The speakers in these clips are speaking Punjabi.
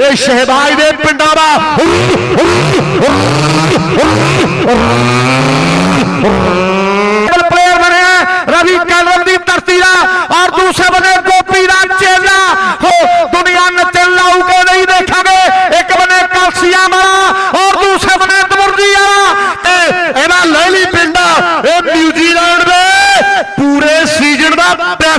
ਇਹ ਸ਼ਹਿਬਾਜ਼ ਦੇ ਪਿੰਡਾਂ ਦਾ। ਪਲੇਅਰ ਬਣਿਆ ਰਵੀ ਕੈਲਰ ਦੀ ਧਰਤੀ ਦਾ ਔਰ ਦੂਸਰੇ ਬੰਨੇ ਗੋਪੀ ਦਾ ਚੇਲਾ ਹੋ, ਦੁਨੀਆ ਨੱਚਣ ਲਾਊਗੇ, ਨਹੀਂ ਦੇਖਾਂਗੇ। ਇੱਕ ਬੰਨੇ ਕਲਸੀਆ ਵਾਲਾ ਔਰ ਦੂਸਰੇ ਬੰਨੇ ਦਮੁਰਜੀ ਵਾਲਾ। ਤੇ ਇਹਦਾ ਲੈਲੀ ਪਿੰਡ ਆ ਇਹ ਨਿਊਜ਼ੀਲੈਂਡ ਦੇ ਪੂਰੇ ਸੀਜ਼ਨ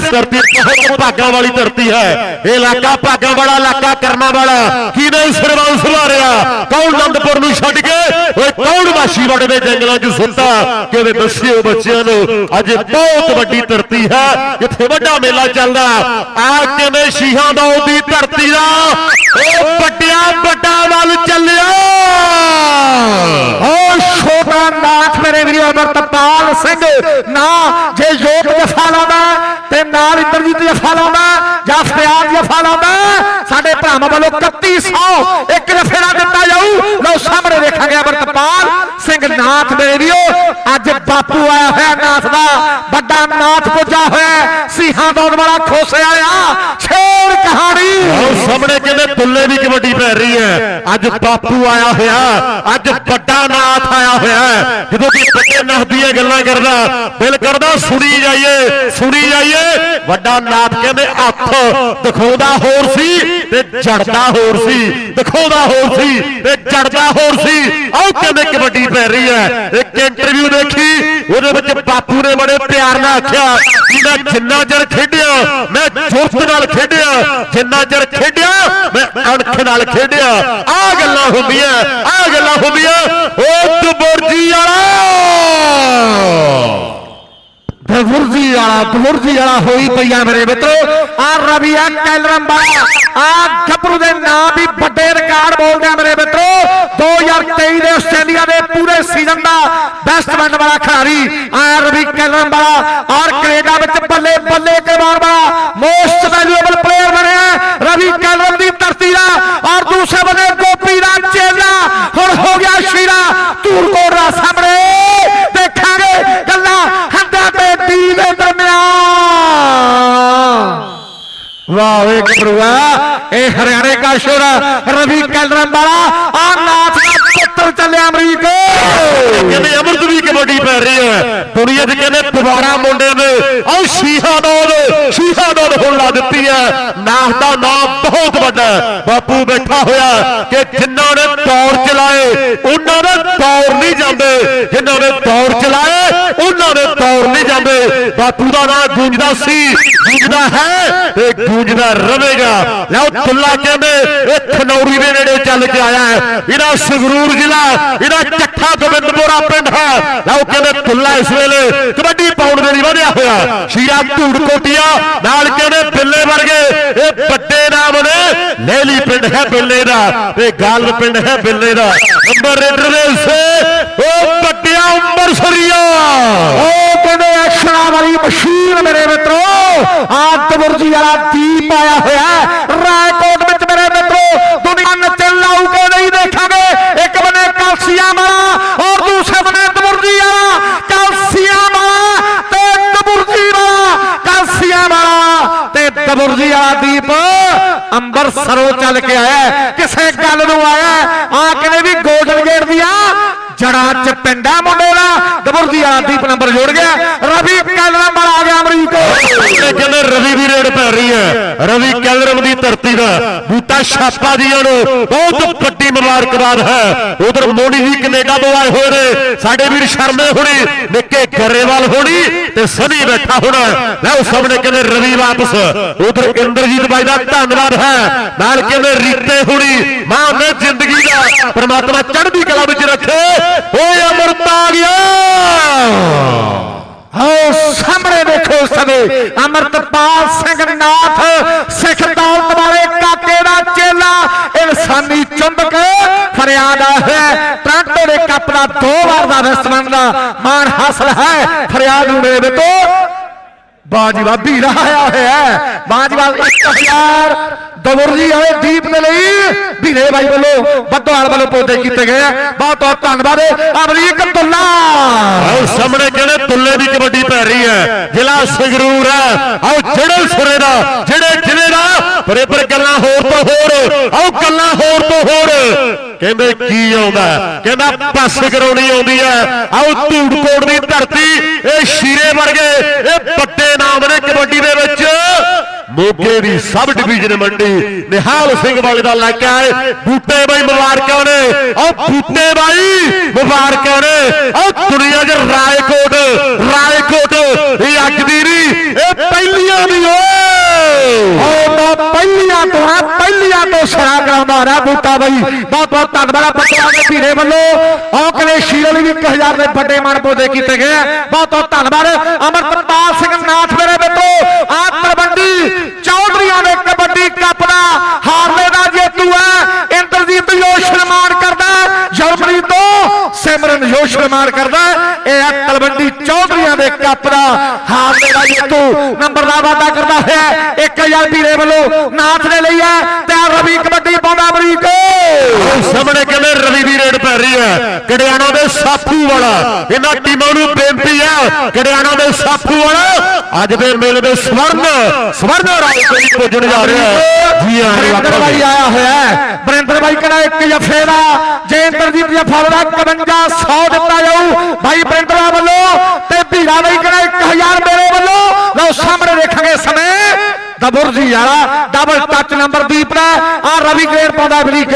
ਦਾ ਧਰਤੀ ਬਹੁਤ ਭਾਗਾਂ ਵਾਲੀ ਧਰਤੀ ਹੈ। ਇਹ ਇਲਾਕਾ ਭਾਗਾਂ ਵਾਲਾ ਇਲਾਕਾ ਕਰਮਾਂ ਵਾਲਾ। ਕਿਹਨੇ ਸਰਵਾਉ ਸੁਧਾਰਿਆ ਕੌਣ ਨੰਦਪੁਰ ਨੂੰ ਛੱਡ ਕੇ? ਓਏ, ਕੌਣ ਮਾਸ਼ੀਵਾੜੇ ਦੇ ਜੰਗਲਾਂ 'ਚ ਸੁੱਤਾ ਕਿਵੇਂ ਦੱਸਿਓ ਬੱਚਿਆਂ ਨੂੰ? ਅੱਜ ਬਹੁਤ ਵੱਡੀ ਧਰਤੀ ਹੈ। ਜਿੱਥੇ ਵੱਡਾ ਮੇਲਾ ਚੱਲਦਾ? ਆ ਕਿਵੇਂ ਸ਼ੀਹਾਂ ਦਾ ਉਹਦੀ ਧਰਤੀ ਦਾ? ਉਹ ਵੱਡਿਆ ਵੱਡਾ ਵੱਲ ਚੱਲਿਆ! ਨਾਥ ਮੇਰੇ ਵੀਰੋ ਅਮਰਤਪਾਲ ਸਿੰਘ। ਨਾ, ਜੇ ਯੋਗ ਜਫਾ ਲਾਉਂਦਾ ਤੇ ਨਾਲ ਇੰਦਰਜੀਤ ਜਫਾ ਲਾਉਂਦਾ ਜਾਂ ਫਰਿਆਦ ਜਫਾ ਲਾਉਂਦਾ ਸਾਡੇ ਭਰਾਵਾਂ ਵੱਲੋਂ 3100 ਇੱਕ ਜਫੇ ਦਿੱਤਾ ਜਾਊ। ਲਓ, ਸਾਹਮਣੇ ਦੇਖਾਂਗੇ ਅਮਰਤਪਾਲ ਸਿੰਘ ਨਾਥ ਮੇਰੇ ਵੀਰੋ। ਅੱਜ ਬਾਪੂ ਆਇਆ ਹੋਇਆ ਨਾਥ ਦਾ, ਵੱਡਾ ਨਾਥ ਪੁੱਜਾ ਹੋਇਆ ਸੀਹਾਂ ਦੌੜ ਵਾਲਾ ਖੋਸੇ ਵਾਲਿਆ। ਛੇੜ ਕਹਾਣੀ। ਆਹ ਸਾਹਮਣੇ ਕਹਿੰਦੇ ਤੁੱਲੇ ਦੀ ਕਬੱਡੀ ਪੈ ਰਹੀ ਹੈ। ਅੱਜ ਬਾਪੂ ਆਇਆ ਹੋਇਆ, ਅੱਜ ਵੱਡਾ ਨਾਥ ਆਇਆ ਹੋਇਆ। ਜਦੋਂ ਕਿ ਵੱਡੇ ਨਾਥ ਦੀਆਂ ਗੱਲਾਂ ਕਰਦਾ ਦਿਲ ਕਰਦਾ ਸੁਣੀ ਜਾਈਏ ਸੁਣੀ ਜਾਈਏ। ਵੱਡਾ ਨਾਥ ਕਹਿੰਦੇ ਹੱਥ ਦਿਖਾਉਂਦਾ ਹੋਰ ਸੀ ਤੇ ਜੜਦਾ ਹੋਰ ਸੀ, ਦਿਖਾਉਂਦਾ ਹੋਰ ਸੀ ਤੇ ਜੜਦਾ ਹੋਰ ਸੀ। ਆਹ ਕਹਿੰਦੇ ਕਬੱਡੀ ਪੈ ਰਹੀ ਹੈ। ਇੱਕ ਇੰਟਰਵਿਊ ਦੇਖੀ, ਉਹਦੇ ਵਿੱਚ ਬਾਪੂ ਨੇ ਬੜੇ ਪਿਆਰ ਨਾਲ ਆਖਿਆ ਕਿ ਮੈਂ ਜਿੰਨਾ ਚਿਰ ਖੇਡਿਆ, ਮੈਂ ਜੁਰਤ ਨਾਲ ਖੇਡਿਆ, ਜਿੰਨਾ ਚਿਰ ਖੇਡਿਆ, ਮੈਂ ਅਣਖ ਨਾਲ ਖੇਡਿਆ। ਆ ਗੱਲਾਂ ਹੁੰਦੀਆਂ ਆ ਗੱਲਾਂ ਹੁੰਦੀਆਂ। ਉਹ ਦਬੁਰਜੀ ਵਾਲਾ। ਦਵੁਰਜੀ ਵਾਲਾ ਦਵੁਰਜੀ ਵਾਲਾ ਹੋਈ ਪਈਆ ਮੇਰੇ ਮਿੱਤਰੋ। ਆ ਰਵੀਆ ਕੈਲਰਮ ਵਾਲਾ ਆ ਗੱਭਰੂ ਦੇ ਨਾਂ ਵੀ ਵੱਡੇ ਰਿਕਾਰਡ ਬੋਲਦੇ ਆ ਮੇਰੇ ਮਿੱਤਰੋ। 2023 ਦੇ ਆਸਟ੍ਰੇਲੀਆ ਦੇ ਪੂਰੇ ਸੀਜ਼ਨ ਦਾ ਬੈਸਟਮੈਨ ਵਾਲਾ ਖਿਡਾਰੀ ਆ ਰਵੀ ਕੈਲਰਮ ਵਾਲਾ। ਔਰ ਕੈਨੇਡਾ ਵਿੱਚ ਬੱਲੇ ਬੱਲੇ ਕਰਵਾਉਣ ਵਾਲਾ ਮੋਸਟ ਵੈਲਿਊਏਬਲ ਪਲੇਅਰ ਬਣਿਆ ਰਵੀ ਕੈਲਰਮ ਦੀ ਧਰਤੀ ਦਾ ਔਰ ਦੂਸਰੇ ਬੰਨੇ ਗੋਪੀ ਦਾ ਚੇਲਾ ਹੁਣ ਹੋ ਗਿਆ ਸ਼ੀਰਾ ਧੂਰਕੋਟ ਦਾ ਸਾਹਮਣੇ ਦੇਖਾਂਗੇ ਗੱਲਾਂ ਹੰਦਾ ਤੇ ਟੀ ਦੇ ਦਰਮਿਆਨ ਵਾਹ ਵੇ ਗੱਭਰੂਆ ਇਹ ਹਰਿਆਣੇ ਦਾ ਸ਼ੋਰ ਰਵੀ ਕੈਲਰਮ ਵਾਲਾ, ਆ ਨਾਥ ਦਾ ਪੁੱਤਰ ਚੱਲਿਆ ਅਮਰੀਕ। ਕਹਿੰਦੇ ਅਮਰਤ ਵੀ ਕਬੱਡੀ ਪੈ ਰਹੀ ਹੈ। ਦੁਨੀਆ 'ਚ ਕਹਿੰਦੇ ਪਵਾਰਾ ਮੁੰਡੇ ਨੇ ਆਹ ਸ਼ੀਹਾ ਦੌਦ ਸ਼ੀਹਾ ਦੌਦ ਹੁਣ ਲਾ ਦਿੱਤੀ ਹੈ। ਨਾਥ ਦਾ ਨਾਮ ਬਹੁਤ ਵੱਡਾ ਬਾਪੂ ਬੈਠਾ ਹੋਇਆ ਕਿ ਜਿਨ੍ਹਾਂ ਨੇ ਦੌਰ ਚਲਾਏ, ਉਹਨਾਂ ਦੇ ਦੌਰ ਨਹੀਂ ਜਾਂਦੇ। ਜਿਨ੍ਹਾਂ ਨੇ ਦੌਰ ਚਲਾਏ ਜਾਂਦੇ। ਬਾਪੂ ਦਾ ਨਾਮ ਗੂੰਜਦਾ ਸੀ। ਗੂੰਜਦਾ ਹੈ ਤੇ ਗੂੰਜਦਾ ਰਹੇਗਾ। ਲਓ ਤੁੱਲਾ ਕਹਿੰਦੇ ਇਹ ਖਨੌਰੀ ਦੇ ਨੇੜੇ ਚੱਲ ਕੇ ਆਇਆ ਹੈ। ਇਹਦਾ ਸੰਗਰੂਰ ਜ਼ਿਲ੍ਹਾ, ਇਹਦਾ ਚੱਠਾ ਗੋਬਿੰਦਪੁਰਾ ਪਿੰਡ ਹੈ। ਲਓ ਕਹਿੰਦੇ ਤੁੱਲਾ ਇਸ ਵੇਲੇ। ਕਬੱਡੀ ਪਾਉਣ ਦੇ ਲਈ ਵਧਿਆ ਹੋਇਆ। ਸ਼ੀਰਾ ਧੂੜ ਕੋਟੀਆ ਨਾਲ ਕਹਿੰਦੇ ਬਿੱਲੇ ਵਰਗੇ। ਇਹ ਵੱਡੇ ਨਾਮ ਨੇ। ਲੇਲੀ ਪਿੰਡ ਹੈ ਬਿੱਲੇ ਦਾ ਤੇ ਗਾਲ ਪਿੰਡ ਹੈ ਬਿੱਲੇ ਦਾ। ਨੰਬਰ ਰੇਡਰ ਦੇ ਸੇ। ਉਹ ਵੱਡਿਆ ਅੰਮ੍ਰਿਤਸਰੀਆ ਉਹ ਕਹਿੰਦੇ ਐਕਸ਼ਨਾਂ ਵਾਲੀ ਮਸ਼ੀਨ ਮੇਰੇ ਮਿੱਤਰੋ ਆ ਦਵੁਰਜੀ ਵਾਲਾ ਦੀਪ ਆਇਆ ਹੋਇਆ ਰਾਏਕੋਟ ਵਿੱਚ ਮੇਰੇ ਮਿੱਤਰੋ ਦੁਨੀਆ ਨੱਚਣ ਲਾਊਗੇ ਨਹੀਂ ਦੇਖਾਂਗੇ ਇੱਕ ਬੰਨੇ ਕਲਸੀਆਂ ਵਾਲਾ ਔਰ ਦੂਸਰੇ ਬੰਨੇ ਦਵੁਰਜੀ ਵਾਲਾ ਕਲਸੀਆਂ ਵਾਲਾ ਤੇ ਦਵੁਰਜੀ ਵਾਲਾ ਕਲਸੀਆਂ ਵਾਲਾ ਤੇ ਦਵੁਰਜੀ ਵਾਲਾ ਦੀਪ ਅੰਬਰਸਰੋਂ ਚੱਲ ਕੇ ਆਇਆ ਕਿਸੇ ਗੱਲ ਨੂੰ ਆਇਆ ਆ ਕਹਿੰਦੇ ਵੀ ਗੋਲਡਨ ਗੇਟ ਦੀਆਂ ਜੜਾਂ ਚ ਪਿੰਡਾ ਮੁੰਡੇ ਦਾ ਦਬੁਰਦੀ ਆ ਨੰਬਰ ਜੋੜ ਗਿਆ। ਰਵੀ ਕੈਲਰਮ ਵਾਲਾ ਆ ਗਿਆ ਅਮਰੀਕ। ਇਹ ਕਹਿੰਦੇ ਰਵੀ ਦੀ ਰੇਡ ਪੈ ਰਹੀ ਹੈ। ਰਵੀ ਕੈਲਰਮ ਦੀ ਧਰਤੀ ਦਾ ਬੂਟਾ ਛਾਪਾ ਜੀਆਂ ਨੂੰ ਬਹੁਤ ਵੱਡੀ ਮੁਬਾਰਕਬਾਦ ਹੈ। ਉਧਰ ਮੋੜੀ ਜੀ ਕੈਨੇਡਾ ਤੋਂ ਆਏ ਹੋਏ ਨੇ। ਸਾਡੇ ਵੀਰ ਸ਼ਰਮੇ ਹੋਣੀ, ਨਿੱਕੇ ਗਰੇਵਾਲ ਹੋਣੀ ਤੇ ਸਨੀ ਬੈਠਾ ਹੋਣਾ। ਲਓ ਸਾਹਮਣੇ ਕਹਿੰਦੇ ਰਵੀ ਵਾਪਸ। ਉਧਰ ਇੰਦਰਜੀਤ ਬਾਈ ਦਾ ਧੰਨਵਾਦ ਹੈ। ਨਾਲ ਕਹਿੰਦੇ ਰੀਤੇ ਹੋਣੀ, ਮਾਂ ਨੇ ਜ਼ਿੰਦਗੀ ਦਾ ਪ੍ਰਮਾਤਮਾ ਚੜ੍ਹਦੀ ਕਲਾ ਵਿੱਚ ਰੱਖੇ। ਸਾਹਮਣੇ ਦੇਖੋ ਸਵੇ ਅਮਰਤਪਾਲ ਸਿੰਘ ਨਾਥ, ਸਿੱਖ ਦੌਲਤ ਵਾਲੇ ਕਾਕੇ ਦਾ ਚੇਲਾ, ਇਨਸਾਨੀ ਚੁੰਬਕ ਫਰਿਆਦ ਹੈ। ਟ੍ਰਾਂਟੋ ਦੇ ਕੱਪ ਦਾ ਦੋ ਵਾਰ ਦਾ ਵੈਸਟਮੈਨ ਦਾ ਮਾਣ ਹਾਸਲ ਹੈ। ਫਰਿਆਦ ਨੂੰ ਮੇਰੇ ਤੋਂ ਬਾਜੀਵਾ ਵੀਰਾ ਆਇਆ ਹੋਇਆ ਹੈ। 1000 ਦਵਰਜੀ ਵਾਲੇ ਦੀਪ ਦੇ ਲਈ ਵੀਰੇ ਬਾਈ ਵੱਲੋਂ ਬੱਦੋਵਾਲ ਵੱਲੋਂ ਪੌਦੇ ਕੀਤੇ ਗਏ ਆ। ਬਹੁਤ ਬਹੁਤ ਧੰਨਵਾਦ। ਅਮਰੀਕ ਅਬਦੁੱਲਾ ਆਓ ਸਾਹਮਣੇ ਕਹਿੰਦੇ ਤੁੱਲੇ ਦੀ ਕਬੱਡੀ ਪੈ ਰਹੀ ਹੈ। ਜ਼ਿਲ੍ਹਾ ਸੰਗਰੂਰ ਹੈ। ਆਓ ਜਿਹੜੇ ਸੁਰੇ ਦਾ, ਜਿਹੜੇ ਜ਼ਿਲ੍ਹੇ ਦਾ ਪਰੇ ਪਰ ਗੱਲਾਂ ਹੋਰ ਤੋਂ ਹੋਰ, ਆਓ ਗੱਲਾਂ ਹੋਰ ਤੋਂ ਹੋਰ। ਕਹਿੰਦੇ ਕੀ ਆਉਂਦਾ? ਕਹਿੰਦਾ ਪਾਸ ਕਰਾਉਣੀ ਆਉਂਦੀ ਹੈ। ਆਓ ਧੂੜਕੋਟ ਦੀ ਧਰਤੀ, ਇਹ ਸ਼ੀਰੇ ਵਰਗੇ, ਇਹ ਵੱਡੇ ਨਾਮ ਨੇ ਕਬੱਡੀ ਦੇ ਵਿੱਚ। ਮੋਗੇ ਦੀ ਸਬ ਡਿਵੀਜ਼ਨ ਮੰਡੀ, ਨਿਹਾਲ ਸਿੰਘ ਵਾਲੇ ਦਾ ਇਲਾਕਾ ਹੈ। ਬੂਟੇ ਬਾਈ ਮੁਬਾਰਕਾਂ ਨੇ। ਆਹ ਬੂਟੇ ਬਾਈ ਮੁਬਾਰਕਾਂ ਨੇ। ਆਹ ਦੁਨੀਆ 'ਚ ਰਾਏਕੋਟ ਰਾਏਕੋਟ, ਇਹ ਅੱਜ ਦੀ ਨਹੀਂ, ਇਹ ਪਹਿਲੀਆਂ ਦੀ ਓਏ ਉਹ ਤਾਂ ਪਹਿਲੀਆਂ ਤੋਂ ਹੈ ਪਹਿਲੀਆਂ ਤੋਂ ਸਿਰਾ ਕਰਾਉਂਦਾ ਰਿਹਾ ਬੂਟਾ ਬਾਈ। ਬਹੁਤ ਬਹੁਤ ਧੰਨਵਾਦ ਆ ਬੱਚਿਆਂ ਦੇ ਧੀਰੇ ਵੱਲੋਂ। ਉਹ ਕਲੇ ਵੀ 1000 ਦੇ ਵੱਡੇ ਮਨਪੋਦੇ ਕੀਤੇ ਗਏ ਬਹੁਤ ਬਹੁਤ ਧੰਨਵਾਦ। ਅਮਰਪਾਲ ਸਿੰਘ ਨਾਥ ਮੇਰੇ ਮਿੱਤਰੋ ਆ ਤਲਵੰਡੀ ਚੌਧਰੀਆਂ ਦੇ ਕਬੱਡੀ ਕੱਪ ਦਾ ਹਾਰਲੇ ਦਾ ਜੇਤੂ ਹੈ ਇੰਦਰਜੀਤ ਜੋ ਸਨਮਾਨ ਕਰਦਾ। ਜਰਮਨੀ ਤੋਂ ਸਿਮਰਨ ਜੋ ਸਨਮਾਨ ਕਰਦਾ। ਇਹ ਆ ਤਲਵੰਡੀ ਚੌਧਰੀਆਂ ਦੇ ਕੱਪ ਦਾ ਹਾਰਲੇ ਦਾ ਜੇਤੂ। ਨੰਬਰ ਦਾ ਵਾਅਦਾ ਕਰਦਾ ਹੋਇਆ। 1000 ਵੀਰੇ ਵੱਲੋਂ ਨਾਥ ਨੇ ਲਈ ਹੈ ਤੇ ਰਵੀ ਕਬੱਡੀ ਪਾਉਂਦਾ ਅਮਰੀਕ। ਸਾਹਮਣੇ ਕਹਿੰਦੇ ਰਵੀ ਦੀ ਰੇਡ ਪੈ ਰਹੀ ਹੈ? ਕੜਿਆਣਾ ਦੇ ਸਾਫੂ ਵਾਲਾ। ਇਹਨਾਂ ਟੀਮਾਂ ਨੂੰ ਬੇਨਤੀ ਹੈ ਕੜਿਆਣਾ ਦੇ ਸਾਫੂ ਵਾਲਾ। ਅੱਜ ਦੇ ਮੇਲੇ ਦੇ ਸਵਰਨ ਸਵਰਨ ਰਾਜ ਕੋਈ ਪੁੱਜਣ ਜਾ ਰਿਹਾ ਹੈ। ਜੀ ਆਖਾਂਗੇ। ਬਾਈ ਆਇਆ ਹੋਇਆ ਹੈ। ਬਰਿੰਦਰ ਬਾਈ ਕਹਿੰਦਾ ਇੱਕ ਜਫੇ ਦਾ ਜੇ ਇੰਦਰਜੀਤ ਜਫਾ ਦਾ 51 100 ਦਿੱਤਾ ਜਾਊ। ਭਾਈ ਬਰਿੰਦਰਾ ਵੱਲੋਂ ਤੇ ਭੀੜਾ ਬਾਈ ਕਹਿੰਦਾ 1000 ਮੇਰੇ ਵੱਲੋਂ। ਲਓ ਸਾਹਮਣੇ ਦੇਖਾਂਗੇ ਸਮੇਂ। ਦਬੁਰਜੀ ਵਾਲਾ, ਡਬਲ ਟੱਚ ਨੰਬਰ ਦੀਪ ਦਾ ਆ ਰਵੀ ਗ੍ਰੇਡ ਪਾਉਂਦਾ ਅਮਰੀਕ।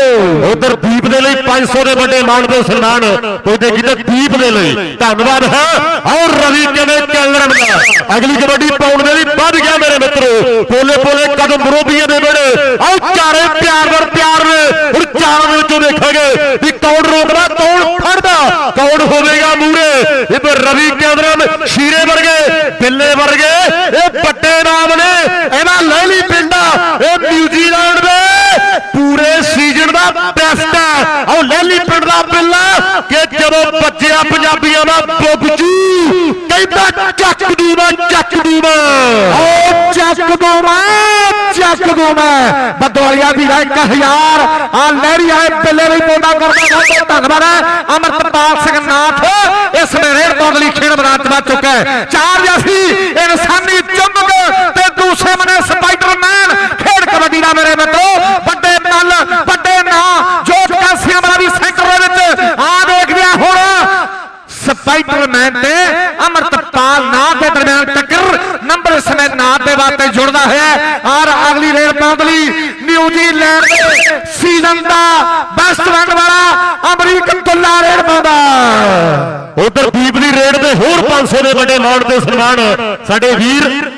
ਉਧਰ ਦੀਪ ਦੇ ਲਈ 500 ਦੇ ਵੱਡੇ ਮਾਣ ਦੇ ਸਨਮਾਨ ਪੁੱਜਦੇ ਕਿਤੇ ਦੀਪ ਦੇ ਲਈ। ਧੰਨਵਾਦ, ਹੈ। ਔਰ ਰਵੀ ਕਿਵੇਂ ਕੈਲਰਨ ਦਾ ਅਗਲੀ ਕਬੱਡੀ ਪਾਉਣ ਦੇ ਲਈ ਵੱਧ ਗਿਆ ਮੇਰੇ ਮਿੱਤਰੋ। ਪੋਲੇ ਪੋਲੇ ਕਦਮ ਵਿਰੋਧੀਆਂ ਦੇ ਬੜੇ ਆਓ ਚਾਰੇ ਪਿਆਰ ਵਰ ਪਿਆਰ ਨੇ। ਹੁਣ ਚਾਰਾਂ ਦੇ ਵਿੱਚੋਂ ਦੇਖਾਂਗੇ ਵੀ ਕੌਣ ਰੋਕਦਾ, ਕੌਣ ਫੜਦਾ। ਕੌਣ ਹੋਵੇਗਾ ਮੂਰੇ ਇਹ ਰਵੀ ਕੈਲਰਨ ਸ਼ੀਰੇ ਵਰਗੇ, ਬਿੱਲੇ ਵਰਗੇ। ਇਹ ਵੱਡੇ ਨਾਮ ਨੇ। ਇਹਨਾਂ ਇਹਦਾ ਲੈਲੀ ਪਿੰਡਾ ਇਹ ਨਿਊਜ਼ੀਲੈਂਡ ਦੇ ਪੂਰੇ ਸੀਜ਼ਨ ਦਾ ਬੈਸਟ ਹੈ। ਉਹ ਲੈਲੀ ਪਿੰਡ ਦਾ ਬਿੱਲਾ ਕਿ ਜਦੋਂ ਬੱਜਿਆ ਪੰਜਾਬੀਆਂ ਦਾ ਬੁੱਗਜੂ ਕਹਿੰਦਾ ਚੱਕ ਦੂਵਾ ਚੱਕ ਦੂਵਾ ਓ ਚੱਕ ਦੋ ਮੈਂ, ਚੱਕ ਦੋ ਮੈਂ। ਬਦਵਾਲੀਆ ਦੀ ਰਾਇ 1000 ਆ ਲਹਿਰੀ ਆਏ ਬਿੱਲੇ ਲਈ ਪੌਂਦਾ ਕਰਦਾ। ਬਹੁਤ ਧੰਨਵਾਦ ਹੈ। ਅਮਰਤਪਾਲ ਸਿੰਘ ਨਾਥ ਇਸ ਵੇਲੇ ਪਾਉਣ ਲਈ ਖੇਡ ਮੈਦਾਨ ਵੱਜ ਚੁੱਕਾ ਹੈ। ਚਾਰ ਜਾਸੀ ਇਨਸਾਨੀ ਚੁੰਬਕ ਤੇ ਦੂਸਰੇ ਮਨੇ ਸਪਾਈਡਰਮੈਨ ਖੇਡ ਕਬੱਡੀ ਦਾ ਮੇਰੇ ਮਿੱਤਰੋ ਵੱਡੇ ਨਲ ਵੱਡੇ ਨਾਂ ਜੋਤ ਕਾਸੀਆਂ ਵਾਲਾ ਵੀ ਸੈਂਟਰ ਦੇ ਵਿੱਚ ਆ ਦੇਖਦੇ ਆ ਹੁਣ ਸਪਾਈਡਰਮੈਨ ਤੇ ਅਮਰਤਪਾਲ ਨਾਥ ਦੇ ਦਰਮਿਆਨ ਟੱਕਰ, ਨੰਬਰ ਸਮੇਤ ਨਾਥ ਦੇ ਵਾਸਤੇ ਜੁੜਦਾ ਹੈ। ਔਰ ਅਗਲੀ ਰੇਡ ਪਾਉਣ ਲਈ ਨਿਊਜ਼ੀਲੈਂਡ ਦੇ ਸੀਜ਼ਨ ਦਾ ਬੈਸਟ ਰਨ ਵਾਲਾ ਅਮਰੀਕ ਤੁੱਲਾ ਰੇਡ ਪਾਉਂਦਾ। ਉਧਰ ਦੀਪ ਦੀ ਰੇਡ ਤੇ ਹੋਰ 500 ਦੇ ਵੱਡੇ ਮਾਣ ਤੇ ਸਨਮਾਨ ਸਾਡੇ ਵੀਰ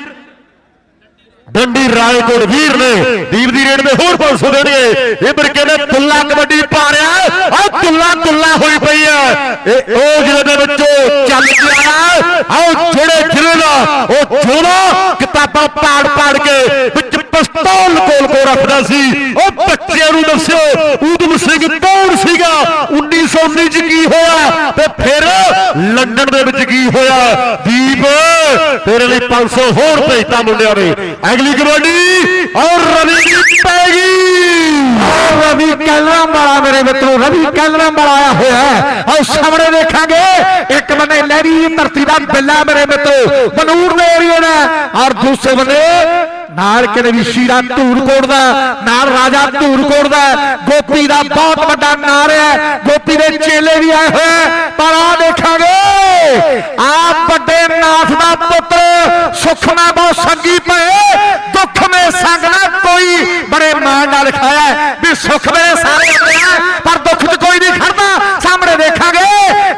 ਡੰਡੀ ਰਾਏਕੋਟ ਵੀਰ ਨੇ ਦੀਪ ਦੀ ਰੇਡ ਤੇ ਹੋਰ 500 ਦੇਣਗੇ। ਇਹ ਪਰ ਕਹਿੰਦੇ ਤੁੱਲਾ ਕਬੱਡੀ ਪਾ ਰਿਹਾ ਆ ਤੁੱਲਾ ਤੁੱਲਾ ਹੋਈ ਪਈ ਹੈ। ਇਹ ਉਹ ਜਿਹੜੇ ਦੇ ਵਿੱਚ ਚੱਲ ਗਿਆ ਆਓ ਜਿਹੜੇ ਜ਼ਿਲ੍ਹੇ ਦਾ, ਉਹ ਜੋੜਾ ਕਿਤਾਬਾਂ ਪਾੜ ਪਾੜ ਕੇ ਵਿੱਚ ਪਿਸਤੌਲ ਕੋਲ ਕੋ ਰੱਖਦਾ ਸੀ। ਉਹ ਬੱਚਿਆਂ ਨੂੰ ਦੱਸਿਓ, ਊਧਮ ਸਿੰਘ ਕੌਣ ਸੀਗਾ? 1919 ਚ ਕੀ ਹੋਇਆ? ਤੇ ਫਿਰ ਲੰਡਨ ਦੇ ਵਿੱਚ ਕੀ ਹੋਇਆ? ਦੀਪ, ਤੇਰੇ ਲਈ 500 ਹੋਰ ਭੇਜਤਾ ਮੁੰਡਿਆਂ ਨੇ। ਅਗਲੀ ਕਬੱਡੀ, ਔਰ ਰਵੀ ਦੀ ਪੈ ਰਵੀ ਕੈਲਰਾਮ ਵਾਲਾ ਮੇਰੇ ਮਿੱਤਰੋ, ਰਵੀ ਕੈਲਰਾਮ ਵਾਲਾ ਆਇਆ ਹੋਇਆ ਹੈ। ਆਓ ਸਾਹਮਣੇ ਦੇਖਾਂਗੇ ਇੱਕ ਬੰਨੇ ਲਹਿਰੀ ਧਰਤੀ ਦਾ ਬਿੱਲਾ ਮੇਰੇ ਮਿੱਤਰੋ ਬਨੂਰ ਦੇ ਏਰੀਏ ਦਾ ਔਰ ਦੂਸਰੇ ਬੰਨੇ ਨਾਲ ਕਿਤੇ ਵੀ ਸ਼ੀਰਾ ਧੂੜਕੋਟ ਦਾ ਨਾਲ ਰਾਜਾ ਧੂੜਕੋਟ ਦਾ ਗੋਪੀ ਦਾ ਬਹੁਤ ਵੱਡਾ ਨਾਂ ਹੈ, ਗੋਪੀ ਦੇ ਚੇਲੇ ਵੀ ਆਏ ਹੋਏ ਪਰ ਆ ਦੇਖਾਂਗੇ ਆ ਵੱਡੇ ਨਾਥ ਦਾ ਪੁੱਤਰ ਸੁਖਨਾ ਬਹੁਤ ਸੰਗੀ ਪਏ ਦੁੱਖ ਮੇ ਸੰਗ ਨਾ ਕੋਈ ਬੜੇ ਲਿਖਾਇਆ ਹੈ ਵੀ ਸੁੱਖ ਮੇਰੇ ਸਾਰੇ ਹੁੰਦੇ ਆ ਪਰ ਦੁੱਖ 'ਚ ਕੋਈ ਨਹੀਂ ਖੜਦਾ। ਸਾਹਮਣੇ ਦੇਖਾਂਗੇ,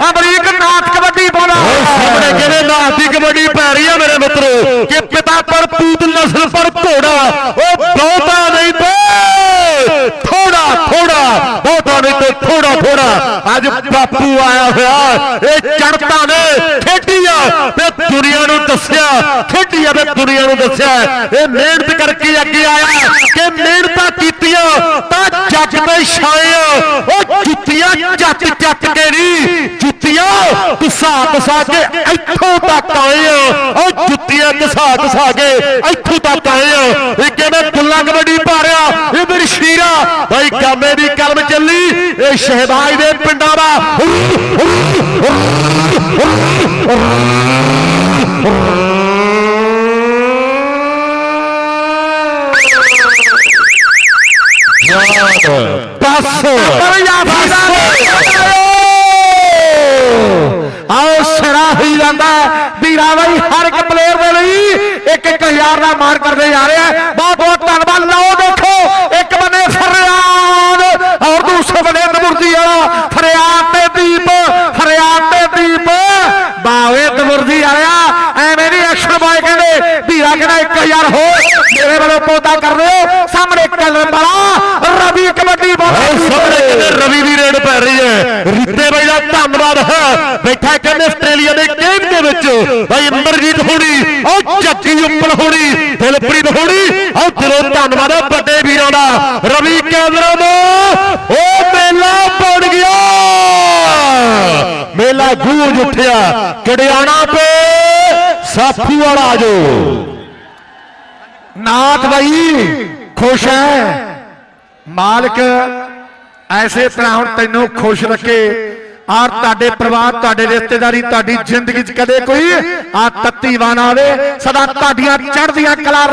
ਅਮਰੀਕ ਨਾਥ ਕਬੱਡੀ ਬੋਲਾ। ਸਾਹਮਣੇ ਕਿਹੜੇ ਨਾਥ ਦੀ ਕਬੱਡੀ ਪੈ ਰਹੀ ਆ ਮੇਰੇ ਮਿੱਤਰੋ? ਕਿ ਪਿਤਾ ਪਰ ਪੂਤ ਨਸਲ ਪਰ ਘੋੜਾ, ਉਹ ਬਹੁਤਾ ਨਹੀਂ ਤੇ ਥੋੜਾ ਥੋੜਾ, ਬਹੁਤਾ ਨਹੀਂ ਤੇ ਥੋੜਾ ਥੋੜਾ। ਅੱਜ ਬਾਪੂ ਆਇਆ ਹੋਇਆ, ਇਹ ਚੜਤਾ ਨੇ ਤੇ ਦੁਨੀਆ ਨੂੰ ਦੱਸਿਆ। ਖੇਡੀਆਂ ਤੇ ਦੁਨੀਆ ਨੂੰ ਦੱਸਿਆ। ਇਹ ਮਿਹਨਤ ਕਰਕੇ ਅੱਗੇ ਆਇਆ। ਕਿ ਮਿਹਨਤਾਂ ਕੀਤੀਆਂ। ਤਾਂ ਜੱਗ ਤੇ ਛਾਏ ਉਹ ਜੁੱਤੀਆਂ ਚੱਟ ਚੱਟ ਕੇ ਨਹੀਂ। ਜੁੱਤੀਆਂ ਘਸਾ ਘਸਾ ਕੇ ਇੱਥੋਂ ਤੱਕ ਆਏ ਆ। ਉਹ ਜੁੱਤੀਆਂ ਘਸਾ ਘਸਾ ਕੇ ਇੱਥੋਂ ਤੱਕ ਆਏ ਆ। ਇਹ ਕਹਿੰਦੇ ਫੁੱਲਾਂ ਕਬੱਡੀ ਭਾਰਿਆ ਇਹ ਮੇਰੀ ਸ਼ੀਰਾ। ਭਾਈ ਕਾਮੇ ਦੀ ਕਲਮ ਚੱਲੀ। ਇਹ ਸ਼ਹਿਬਾਜ਼ ਦੇ ਪਿੰਡਾਂ ਦਾ। ਬਸ ਆਓ ਸਿਰਾ ਹੀ ਜਾਂਦਾ ਵੀਰਾ ਬਾਈ ਹਰ ਇੱਕ ਪਲੇਅਰ ਦੇ ਲਈ ਇੱਕ ਇੱਕ ਹਜ਼ਾਰ ਦਾ ਮਾਰ ਕਰਦੇ ਜਾ ਰਿਹਾ ਹੈ। ਬਹੁਤ ਬਹੁਤ ਧੰਨਵਾਦ ਲਓ ਦੇਖੋ ਇੱਕ ਬੰਨੇ ਫਰਿਆਦ ਔਰ ਦੂਸਰੇ ਬੰਨੇ ਦਮੁਰਜੀ ਵਾਲਾ ਫਰਿਆਦ ਤੇ ਦੀਪ ਫਰਿਆਦ ਤੇ ਦੀਪ ਬਾਵੇ ਦਮੁਰਜੀ ਵਾਲਿਆ ਐਵੇਂ ਨਹੀਂ ਐਕਸ਼ਨ ਬਾਏ ਕਹਿੰਦੇ ਵੀਰਾ ਕਹਿੰਦਾ 1000 ਹੋ ਮੇਰੇ ਵੱਲੋਂ ਪੌਦਾ ਕਰ ਦਿਓ ਸਾਹਮਣੇ ਕਲਰ ਵਾਲਾ ਰਵੀ ਕਬੱਡੀ ਉਹ ਬਹੁਤ ਸਾਹਮਣੇ ਕਹਿੰਦੇ ਰਵੀ ਦੀ ਰੇਡ ਪੈ ਰਹੀ ਹੈ। ਰਿੱਤੇ ਬਾਈ ਦਾ ਧੰਨਵਾਦ ਹੈ। ਬੈਠਾ ਕਹਿੰਦੇ ਆਸਟ੍ਰੇਲੀਆ ਦੇ ਕੇਪ ਦੇ ਵਿੱਚ। ਬਾਈ ਅਮਰਜੀਤ ਹੋਣੀ ਉਹ ਜੱਗੀ ਉੱਪਲ ਹੋਣੀ ਦਿਲਪ੍ਰੀਤ ਹੋਣੀ ਉਹ ਦਿਲੋਂ ਧੰਨਵਾਦ ਹੈ ਵੱਡੇ ਵੀਰਾਂ ਦਾ। ਰਵੀ ਕੇਂਦਰਾਂ ਦਾ ਉਹ ਮੇਲਾ ਬਣ ਗਿਆ। ਮੇਲਾ ਗੂੰਜ ਉੱਠਿਆ। ਕੜਿਆਣਾ ਪੇ ਸਾਫੂ ਵਾਲਾ ਆਜੋ ਨਾਥ ਬਾਈ, ਖੁਸ਼ ਹੈ। ਮਾਲਕ, ਐਸੇ ਤਰ੍ਹਾਂ ਹੁਣ ਤੈਨੂੰ ਖੁਸ਼ ਰੱਖੇ। ਆਰ ਤੁਹਾਡੇ ਪਰਿਵਾਰ, ਤੁਹਾਡੇ ਰਿਸ਼ਤੇਦਾਰੀ, ਤੁਹਾਡੀ ਜ਼ਿੰਦਗੀ 'ਚ ਕਦੇ ਕੋਈ ਆ ਤੱਤੀ ਵਾਨ ਆਵੇ। ਸਦਾ ਤੁਹਾਡੀਆਂ ਚੜ੍ਹਦੀਆਂ ਕਲਾ